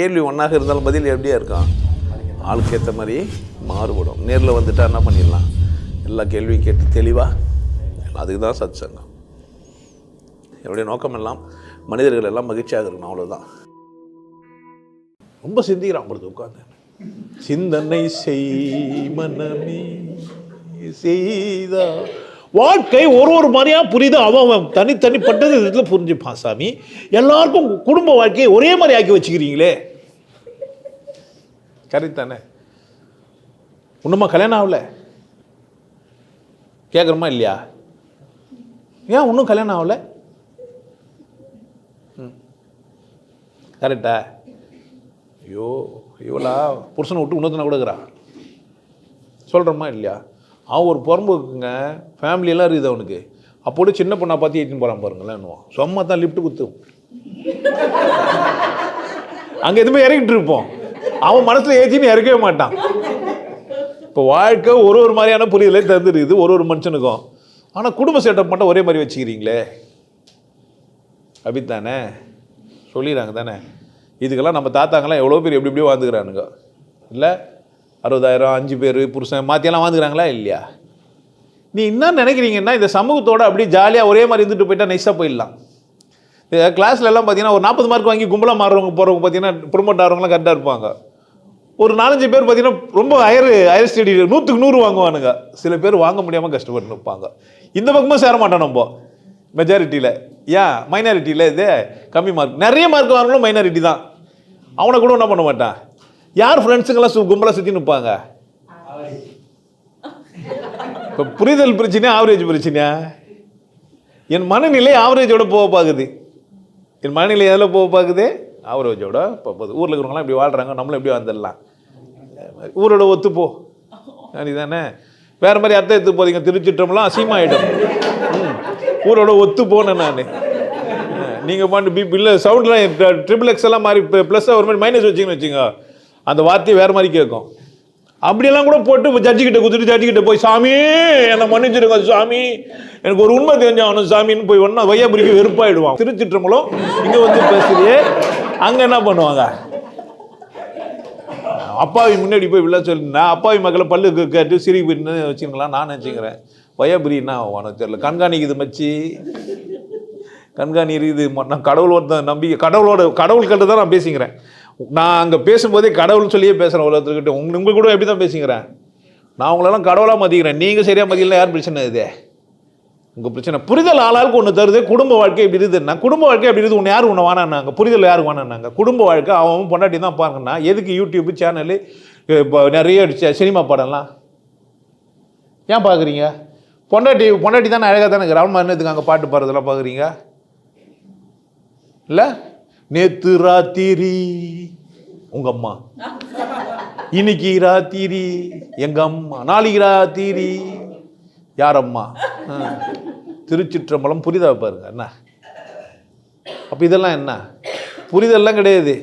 கேள்வி ஒன்றாக இருந்தாலும் பதில் எப்படியா இருக்கும்? ஆளுக்கு ஏற்ற மாதிரி மாறுபடும். நேரில் வந்துட்டா என்ன பண்ணிடலாம்? எல்லா கேள்வியும் கேட்டு தெளிவாக அதுக்கு தான் சத் சங்கம் என்னுடைய நோக்கம் எல்லாம் மனிதர்கள் எல்லாம் மகிழ்ச்சியாக இருக்கணும் அவ்வளோதான் ரொம்ப சிந்திக்கிறான் பொழுது உட்காந்து சிந்தனை செய் மனமே செய்தா. வாழ்க்கை ஒரு ஒரு மாதிரியா புரியுது. அவன் அவன் தனித்தனிப்பட்டது இதில் புரிஞ்சுப்பான் சாமி. எல்லாருக்கும் குடும்ப வாழ்க்கையை ஒரே மாதிரி ஆக்கி வச்சுக்கிறீங்களே. கரெக்ட் தானே இன்னுமா கல்யாணம் ஆகல? கேட்குறோமா இல்லையா? ஏன் இன்னும் கல்யாணம் ஆகல? கரெக்டா? ஐயோ இவளா புருஷனை விட்டு இன்னொருத்தனை கொடுக்குறா சொல்கிறோமா இல்லையா? அவன் ஒரு புறம்போக்குங்க ஃபேமிலியெல்லாம் இருக்குது அவனுக்கு. அப்போது சின்ன பொண்ணை பார்த்து ஏற்றின்னு போகிறான் பாருங்களேன் சும்மா தான் லிஃப்ட் குத்தும். அங்கே எதுவுமே இறங்கிட்டு இருப்போம். அவன் மனசில் ஏஜின்னு இறக்கவே மாட்டான். இப்போ வாழ்க்கை ஒரு ஒரு மாதிரியான புரிதலே தந்துருக்குது ஒரு ஒரு மனுஷனுக்கும். ஆனால் குடும்ப செட்டப் மட்டும் ஒரே மாதிரி வச்சுக்கிறீங்களே? அப்படித்தானே சொல்லிடுறாங்க தானே? இதுக்கெல்லாம் நம்ம தாத்தாங்கெல்லாம் எவ்வளோ பேர் எப்படி எப்படியோ வாழ்ந்துக்கிறானுங்க. இல்லை? அறுபதாயிரம் அஞ்சு பேர் புருஷன் மாற்றியெல்லாம் வாழ்ந்துக்கிறாங்களா இல்லையா? நீ என்ன நினைக்கிறீங்கன்னா இந்த சமூகத்தோட அப்படியே ஜாலியாக ஒரே மாதிரி இருந்துட்டு போயிட்டா நைஸாக போயிடலாம். கிளாஸ்லலாம் எல்லாம் பார்த்தீங்கன்னா ஒரு நாற்பது மார்க் வாங்கி கும்பலாக மாறுறவங்க போகிறவங்க பார்த்தீங்கன்னா ப்ரொமோட் ஆகிறவங்களாம் கரெக்டாக இருப்பாங்க. ஒரு நாலஞ்சு பேர் பார்த்தீங்கன்னா ரொம்ப ஹையர் ஹயர் ஸ்டடி நூற்றுக்கு நூறு வாங்குவானுங்க. சில பேர் வாங்க முடியாமல் கஷ்டப்பட்டு நிற்பாங்க இந்த பக்கமும் சேர மாட்டோம் நம்ம. மெஜாரிட்டியில் ஏன்? மைனாரிட்டியில் இது கம்மி மார்க் நிறைய மார்க் வாங்கணும் மைனாரிட்டி தான். அவனை கூட என்ன பண்ண மாட்டான். யார் ஃப்ரெண்ட்ஸுங்கெல்லாம் சு கும்பலாக சுற்றி நிற்பாங்க இப்போ புரிதல் பிரச்சனையா ஆவரேஜ் பிரச்சனையா? என் மனநிலை ஆவரேஜோட போக பார்க்குது என் மனநிலை எதில் போக பார்க்குது ஆவரேஜோட இப்போ ஊரில் இருக்கிறவங்களாம் இப்படி வாழ்கிறாங்க நம்மளும் எப்படி வந்துடலாம் ஊரோட ஒத்துப்போ. தானே வேற மாதிரி அர்த்தம் எடுத்து போறீங்க. திருச்சிட்டோம்லாம் அசிமாயிடும் ம். ஊரோட ஒத்து போனேன் நான் நீங்கள் பாட்டு பி இல்லை சவுண்ட்லாம் ட்ரிபிள் எக்ஸ் எல்லாம் மாறி ப்ளஸ் ஒரு மாதிரி மைனஸ் வச்சிங்கன்னு வச்சுங்க அந்த வார்த்தையை வேற மாதிரி கேட்கும். அப்படியெல்லாம் கூட போட்டு ஜட்ஜி கிட்ட குத்துட்டு ஜட்ஜி கிட்ட போய் சாமி என்னை மன்னிச்சிருங்க சாமி. எனக்கு ஒரு உண்மை தெரிஞ்சாகணும் சாமின்னு போய் ஒன்றா வையாபுரிக்கு வெறுப்பாயிடுவான். திருச்சிற்றம்பலம் இங்கே வந்து பேசுறியே அங்கே என்ன பண்ணுவாங்க? அப்பாவி முன்னாடி போய் விழா சொல்லினா அப்பாவி மக்களை பல்லு கேட்டு சிரி பின்னு வச்சுங்களா நான் நினச்சிக்கிறேன்? வயபுரின்னா உனக்கு தெரியல. கண்காணிக்குது மச்சி. கண்காணி இருக்குது நான் கடவுள் ஒருத்தன் நம்பிக்கை கடவுளோட கடவுள் கிட்ட தான் நான் பேசிக்கிறேன். நான் அங்கே பேசும்போதே கடவுள் சொல்லியே பேசுகிறேன் உலகத்துக்கிட்ட உங்க உங்கள் கூட எப்படி தான் பேசிக்கிறேன்? நான் உங்களெல்லாம் கடவுளாக மதிக்கிறேன் நீங்கள் சரியாக மதிக்கலாம் யார் பிரச்சனை இது? உங்கள் பிரச்சனை. புரிதல் ஆளாளுக்கு ஒன்று தருது குடும்ப வாழ்க்கை இப்படி இருக்குதுன்னா குடும்ப வாழ்க்கை அப்படி இருக்குது உன்னை யார் உன்னை வானாங்க புரிதல் யார் வானாங்க குடும்ப வாழ்க்கை அவன் பொண்டாட்டி தான் பாருங்கன்னா எதுக்கு யூடியூப் சேனலு இப்போ நிறைய சினிமா படம்லாம்? ஏன் பார்க்குறீங்க பொண்டாட்டி பொண்டாட்டி தானே அழகாக தானே இருக்கிற அவன் அங்கே பாட்டு பாடுறதெல்லாம் பார்க்குறீங்க இல்லை? நேத்து ராத்திரி உங்கள் அம்மா. இன்னைக்கு ராத்திரி எங்கள் அம்மா. நாளைக்கு ராத்திரி யாரம்மா? ஆ. திருச்சிற்றம்பலம் புரிதா பாருங்க என்ன? அப்போ இதெல்லாம் என்ன? புரிதெல்லாம் கிடையாது.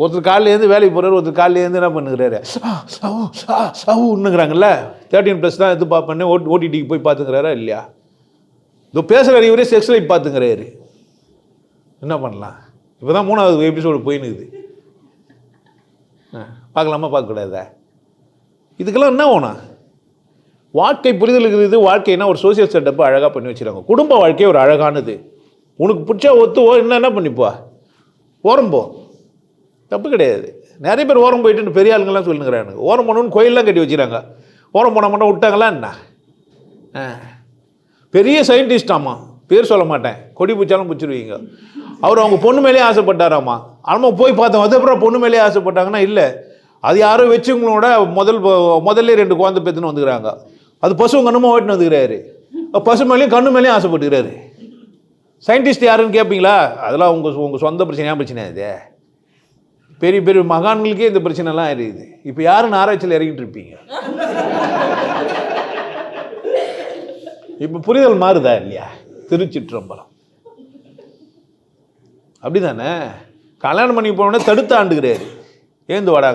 ஒருத்தர் காலையில வேலைக்கு போகிறாரு ஒருத்தர் காலையில என்ன பண்ணுகிறாரு? சவுன்னுங்கிறாங்கல்ல? தேர்ட்டின் ப்ளஸ் தான் எது பார்ப்பேன் ஓட் ஓடிடிக்கு போய் பார்த்துக்கிறாரா இல்லையா? இதோ பேசுகிற இவரே செக்ஸ் லைஃப் பார்த்துங்கிறாரு என்ன பண்ணலாம்? இப்போ தான் மூணாவது எபிசோடு போயினுக்குது. ஆ, பார்க்கலாமா பார்க்கக்கூடாதா? இதுக்கெல்லாம் என்ன ஓனா வாழ்க்கை புரிதல் இருக்கிறது வாழ்க்கைனா ஒரு சோசியல் செட்டப்பை அழகாக பண்ணி வச்சுருக்காங்க குடும்ப வாழ்க்கை ஒரு அழகானது. உனக்கு பிடிச்சா ஒத்து ஓ என்ன என்ன பண்ணிப்பா? ஓரம் போ. தப்பு கிடையாது. நிறைய பேர் ஓரம் போயிட்டு பெரிய ஆளுங்கெல்லாம் சொல்லுங்கிறாங்க ஓரம் போகணுன்னு கோயிலெலாம் கட்டி வச்சுறாங்க. ஓரம் போன மட்டும் விட்டாங்களா என்ன? ஆ. பெரிய சயின்டிஸ்டாம்மா பேர் சொல்ல மாட்டேன். கொடி பிடிச்சாலும் பிடிச்சிருவீங்க. அவர் அவங்க பொண்ணு மேலேயே ஆசைப்பட்டாராம்மா ஆமாம் போய் பார்த்தோம். அதுக்கப்புறம் அப்புறம் பொண்ணு மேலேயே ஆசைப்பட்டாங்கன்னா இல்லை. அது யாரோ வச்சுங்களோட முதல் முதல்ல ரெண்டு குழந்தை பெற்றுன்னு வந்துக்கிறாங்க. அது பசு கண்ணுமா ஓட்டின்னு வந்துக்கிறாரு. பசு மேலேயும் கண்ணு மேலேயும் ஆசைப்பட்டுக்கிறாரு. சயின்டிஸ்ட் யாருன்னு கேட்பீங்களா அதெல்லாம் உங்கள் உங்கள் சொந்த பிரச்சனையாக பிரச்சனை அது? பெரிய பெரிய மகான்களுக்கே இந்த பிரச்சனைலாம் இருக்குது. இப்போ யாருன்னு ஆராய்ச்சியில் இறங்கிட்டு இருப்பீங்க? இப்போ புரிதல் மாறுதா இல்லையா? திருச்சிற்றம்பலம். அப்படி தானே கல்யாணம் பண்ணி போனோடனே தடுத்து ஆண்டுக்கிறாரு ஏந்து வாடா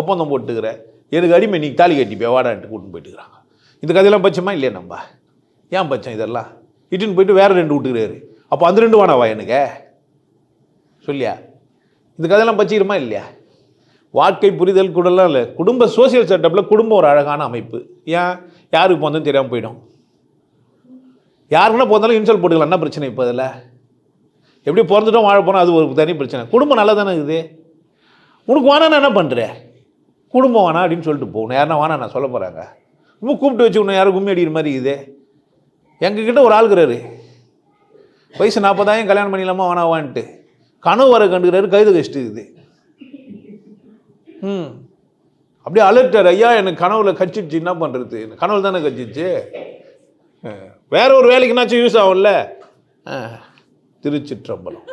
ஒப்பந்தம் போட்டுக்கிற. எனக்கு அடிமை? நீ தாலி கட்டிப்பியா வாடான்ட்டு கூட்டின்னு போயிட்டுக்கிறாங்க. இந்த கதையெல்லாம் பச்சமா இல்லையா நம்ம? ஏன் பச்சம் இதெல்லாம்? இட்டுன்னு போயிட்டு வேற ரெண்டு விட்டுக்கிறாரு. அப்போ அந்த ரெண்டு வேணாவா எனக்கு? சொல்லியா? இந்த கதையெல்லாம் பச்சிக்கிறமா இல்லையா? வாழ்க்கை புரிதல் கூடலாம் இல்லை. குடும்ப சோசியல் செட்டப்பில் குடும்பம் ஒரு அழகான அமைப்பு. ஏன்? யாருக்கு போனதும் தெரியாமல் போயிடும். யாருக்குன்னா போனாலும் இன்சல்ட் போட்டுக்கலாம். என்ன பிரச்சனை இப்போ அதில் எப்படி பிறந்துட்டோம் வாழ போனால் அது ஒரு தனி பிரச்சனை. குடும்பம் நல்லா தானே இருக்குது உனக்கு வானா என்ன பண்ணுற குடும்பம் வேணாம் அப்படின்னு சொல்லிட்டு போகணும். யாருன்னா வேணாம் நான் சொல்ல போகிறாங்க ரொம்ப கூப்பிட்டு வச்சு உன்னை யாரும் கும்மி அடிக்கிற மாதிரி இது எங்ககிட்ட ஒரு ஆளுக்குறாரு வயசு நாற்பதாயிரம் கல்யாணம் பண்ணிடலாமா வேணாவான்ட்டு கனவு வர கண்டுக்கிறாரு கைது கஷ்டம் இருக்குது. ம். அப்படியே அலர்ட்டார் ஐயா எனக்கு கனவுல கச்சிடுச்சு என்ன பண்ணுறது கனவு தானே கச்சிச்சு வேற ஒரு வேலைக்குனாச்சும் யூஸ் ஆகும்ல? திருச்சிற்றம்பலம்.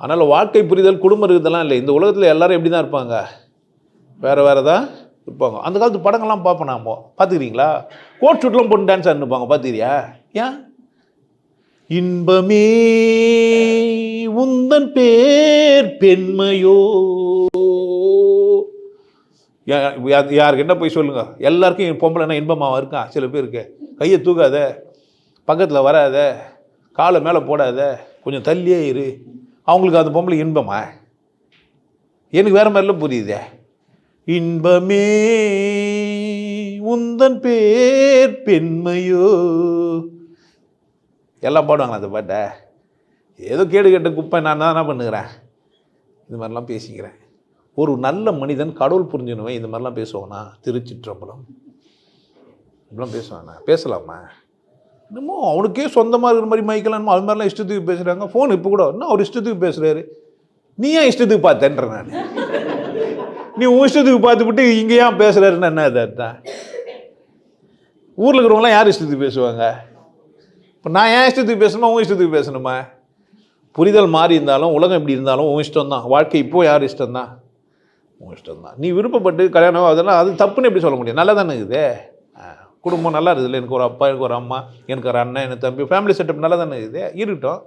அதனால் வாழ்க்கை புரிதல் குடும்பம் இருக்குதெல்லாம் இல்லை. இந்த உலகத்தில் எல்லாரும் எப்படி தான் இருப்பாங்க? வேறு வேறு தான் இருப்பாங்க அந்த காலத்து படங்கள்லாம் பார்ப்போம் நாம. பார்த்துக்கிறீங்களா? கோட் ஷூட்லாம் போட்டு டான்ஸ் ஆடினுப்பாங்க. பார்த்துக்கிறியா? ஏன் இன்பமே உந்தன் பேர் பெண்மையோ? யாருக்கு என்ன போய் சொல்லுங்க? எல்லாருக்கும் பொம்பளைன்னா இன்பமாக இருக்கான் சில பேருக்கு. கையை தூக்காத பக்கத்தில் வராத காலை மேலே போடாத கொஞ்சம் தள்ளியே இரு. அவங்களுக்கு அந்த பொம்பளை இன்பமா? எனக்கு வேற மாதிரிலாம் புரியுதே. இன்பமே உந்தன் பேர் பெண்மையோ. எல்லாம் பாடுவாங்களா அந்த பாட்டை? ஏதோ கேடு கேட்ட குப்பை நான் தான் என்ன பண்ணுகிறேன்? இது மாதிரிலாம் பேசிக்கிறேன். ஒரு நல்ல மனிதன் கடவுள் புரிஞ்சுனுவன் இந்த மாதிரிலாம் பேசுவானா? திருச்சிற்றம்பலம். இப்படிலாம் பேசுவானா? பேசலாமா? என்னமோ அவனுக்கே சொந்தமாக இருக்கிற மாதிரி மைக்கலாம் அது மாதிரிலாம் இஷ்டத்துக்கு பேசுகிறாங்க ஃபோன் இப்போ கூட இன்னும் அவர் இஷ்டத்துக்கு பேசுகிறாரு நீ ஏன் இஷ்டத்துக்கு பார்த்தேன்ற நான். நீ உன் இஷ்டத்துக்கு பார்த்துவிட்டு இங்கே ஏன் பேசுகிறாருன்னு என்ன இது ஊரில் இருக்கிறவங்களாம் யார் இஷ்டத்துக்கு பேசுவாங்க? இப்போ நான் ஏன் இஷ்டத்துக்கு பேசணுமா உன் இஷ்டத்துக்கு பேசணுமா? புரிதல் மாறி இருந்தாலும் உலகம் எப்படி இருந்தாலும் உன் இஷ்டம் தான் வாழ்க்கை இப்போ யார் இஷ்டம்தான்? உன் இஷ்டம்தான். நீ விருப்பப்பட்டு கல்யாணம் அதெல்லாம் அது தப்புன்னு எப்படி சொல்ல முடியும்? நல்லா தானே இருக்குது குடும்பம் நல்லா இருக்குதுல்ல. எனக்கு ஒரு அப்பா எனக்கு ஒரு அம்மா எனக்கு ஒரு அண்ணன் எனக்கு தம்பி ஃபேமிலி செட்டப் நல்லா தானே இருக்குது? இருக்கட்டும்.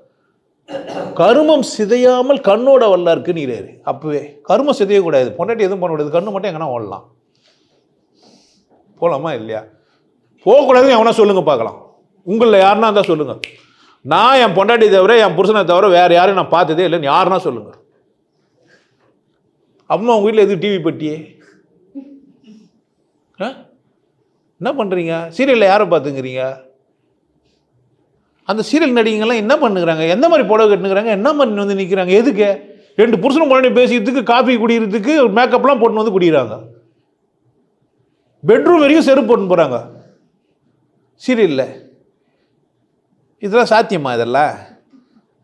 கருமம் சிதையாமல் கண்ணோட வல்லா இருக்குன்னு நீராரு அப்பவே. கருமம் சிதையக்கூடாது. பொண்டாட்டி எதுவும் பண்ண கூடாது கண்ணு மட்டும் எங்கன்னா ஓடலாம். போகலாமா இல்லையா? போகக்கூடாதுன்னு எவனா சொல்லுங்க பார்க்கலாம். உங்களில் யாருன்னா இருந்தால் சொல்லுங்க. நான் என் பொண்டாட்டி தவிர என் புருஷனை தவிர வேறு யாரையும் நான் பார்த்ததே இல்லைன்னு யாருன்னா சொல்லுங்க. அம்மா உங்கள் வீட்டில் எதுவும் டிவி பட்டியே? ஆ? என்ன பண்ணுறீங்க சீரியலில் யாரை பார்த்துங்கிறீங்க? அந்த சீரியல் நடிகைங்கெல்லாம் என்ன பண்ணுகிறாங்க? எந்த மாதிரி புடவை கட்டுனுங்கிறாங்க என்ன மாதிரி வந்து நிற்கிறாங்க எதுக்கு? ரெண்டு புருஷனும் முன்னாடி பேசிக்கிறதுக்கு காஃபி குடிக்கிறதுக்கு மேக்கப்லாம் போட்டுன்னு வந்து குடிக்கிறாங்க. பெட்ரூம் வரைக்கும் செருப்பு போட்டுன்னு போகிறாங்க சீரியலில் இதெல்லாம் சாத்தியமா இதெல்லாம்?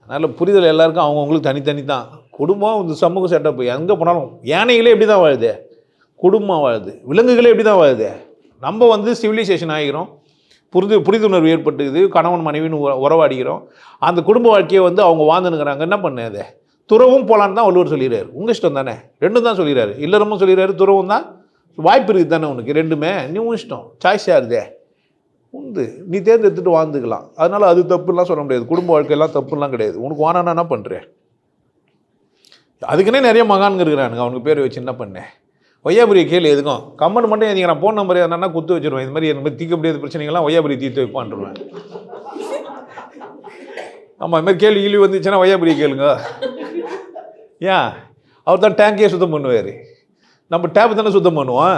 அதனால் புரிதல் எல்லாருக்கும் அவங்கவுங்களுக்கு தனித்தனி தான் குடும்பம் இந்த சமூக செட்டப் எங்கே போனாலும் யானைகளே எப்படி தான் வாழுது? குடும்பம் வாழுது. விலங்குகளே எப்படி தான் வாழுது? நம்ம வந்து சிவிலைசேஷன் ஆகிறோம் புரிது புரிந்துணர்வு ஏற்பட்டுக்குது. கணவன் மனைவின்னு உறவாடிக்கிறோம். அந்த குடும்ப வாழ்க்கையை வந்து அவங்க வாழ்ந்துனுக்குறாங்க என்ன பண்ணுது துறவும் போலான்னு தான் வள்ளுவர் சொல்லிடுறாரு உங்கள் இஷ்டம் தானே? ரெண்டும் தான் சொல்லிடுறாரு இல்லறமும் சொல்லிடுறாரு துறவும் தான். வாய்ப்பு இருக்குது தானே உனக்கு? ரெண்டுமே. நீ உன் இஷ்டம். சாய்ஸ் யாருதே உண்டு. நீ தேர்ந்தெடுத்துட்டு வாழ்ந்துக்கலாம். அதனால் அது தப்புலாம் சொல்ல முடியாது. குடும்ப வாழ்க்கையெல்லாம் தப்புலாம் கிடையாது. உனக்கு வானானா என்ன பண்ணுறேன் அதுக்குன்னே நிறைய மகான்கள் இருக்கிறானுங்க. அவனுக்கு பேர் வச்சு என்ன பண்ணேன் ஒய்யாபுரிய கேள்வி எதுக்கும்? கம்மன் மட்டும் எதுங்க நான் ஃபோன் நம்பர் என்னன்னா குத்து வச்சிருவேன். இது மாதிரி எனக்கு மாதிரி தீர்க்க முடியாத பிரச்சனைகள்லாம் ஒய்யாபுரி தீர்த்து வைப்பான்ருவேன் ஆமாம் இது மாதிரி கேள்வி கேள்வி வந்துச்சுன்னா ஒய்யாபுரிய கேளுங்க. ஏன்? அவர் தான் டேங்கே சுத்தம் பண்ணுவார். நம்ம டேப் தானே சுத்தம் பண்ணுவோம்.